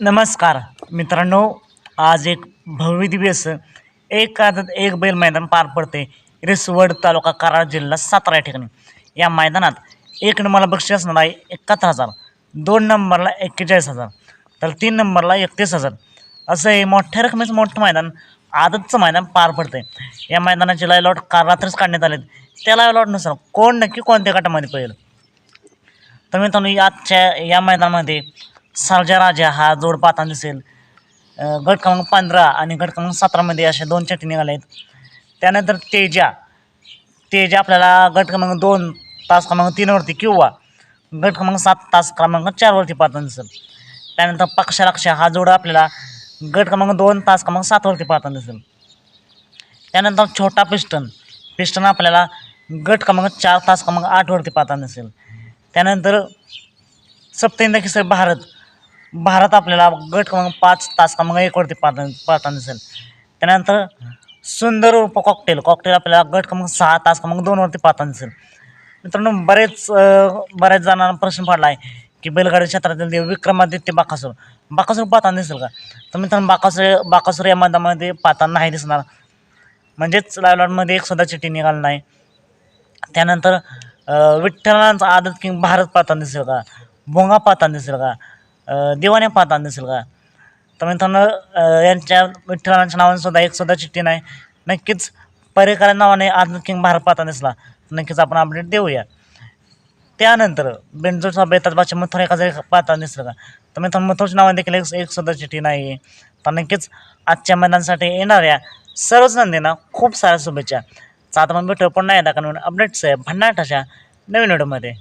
नमस्कार मित्रांनो आज एक भव्यदिव्य असं एक आदत एक बैल मैदान पार पडते. रिसवड तालुका कराड जिल्हा सातारा या ठिकाणी. या मैदानात एक नंबरला बक्षीस असणार आहे एकाहत्तर हजार. दोन नंबरला एक्केचाळीस हजार. तर तीन नंबरला एकतीस हजार. असं हे मोठ्या रकमेचं मोठं मैदान आदतचं मैदान पार पडते या मैदानाचे लायलॉट काल रात्रीच काढण्यात आलेत. त्या लाईलॉटनुसार कोण नक्की कोणत्या गटामध्ये पडेल तर मित्रांनो आजच्या या मैदानामध्ये सर्जा राजा हा जोड पाहताना दिसेल. गट क्रमांक पंधरा आणि गट क्रमांक सतरामध्ये अशा दोन चटी निघाल्या आहेत. त्यानंतर तेजा. तेजा आपल्याला गट क्रमांक दोन तास क्रमांक तीनवरती किंवा गट क्रमांक सात तास क्रमांक चारवरती पाहताना दिसेल. त्यानंतर पक्षालक्ष हा जोड आपल्याला गट क्रमांक दोन तास क्रमांक सातवरती पाहताना दिसेल. त्यानंतर छोटा पिस्टन. पिस्टन आपल्याला गट क्रमांक चार तास क्रमांक आठवरती पाहताना दिसेल. त्यानंतर सप्तेंद्र केसर भारत. भारत आपल्याला गट क्रमांक पाच तास क्रमांक एकवरती पाहता पाहता दिसेल. त्यानंतर सुंदर रूप कॉकटेल कॉकटेल आपल्याला गट क्रमांक सहा तास क्रमांक दोनवरती पाहता दिसेल. मित्रांनो बरेच बऱ्याच जणांना प्रश्न पडला आहे की बैलगाडी क्षेत्रातील देव विक्रमादित्य बाकासूर. बाकासूर पाहताना दिसेल का? तर मित्रांनो बाकासूर बाकासूर या मैदानामध्ये पाहताना नाही दिसणार. म्हणजेच लायलॉटमध्ये एक सुद्धा चिठ्ठी निघाली नाही. त्यानंतर विठ्ठलांचा आदत किंग भारत पाहताना दिसेल का? भोंगा पाहताना दिसेल का? देवाने पाहता पाहताना का? तर मित्रांनो यांच्या विठ्ठलांच्या नावाने सुद्धा एक सुद्धा चिठ्ठी नाही. नक्कीच पर्यकर नावाने आदत किंग भारत पाहता दिसला नक्कीच आपण अपडेट देऊया. त्यानंतर बेंजोरचा बेतात बाच्या मथुरा एका जरी पाहता दिसलं का? तर मित्रांनो मथुरच्या नावाने देखील एक एक सुद्धा चिठ्ठी नाही आहे तर नक्कीच आजच्या मैदानासाठी येणाऱ्या सर्वच नंदींना खूप साऱ्या शुभेच्छा. तर आता मग भेटू पुन्हा एकदा कारण अपडेट्स आहे भन्नाटाच्या नवीन व्हिडिओमध्ये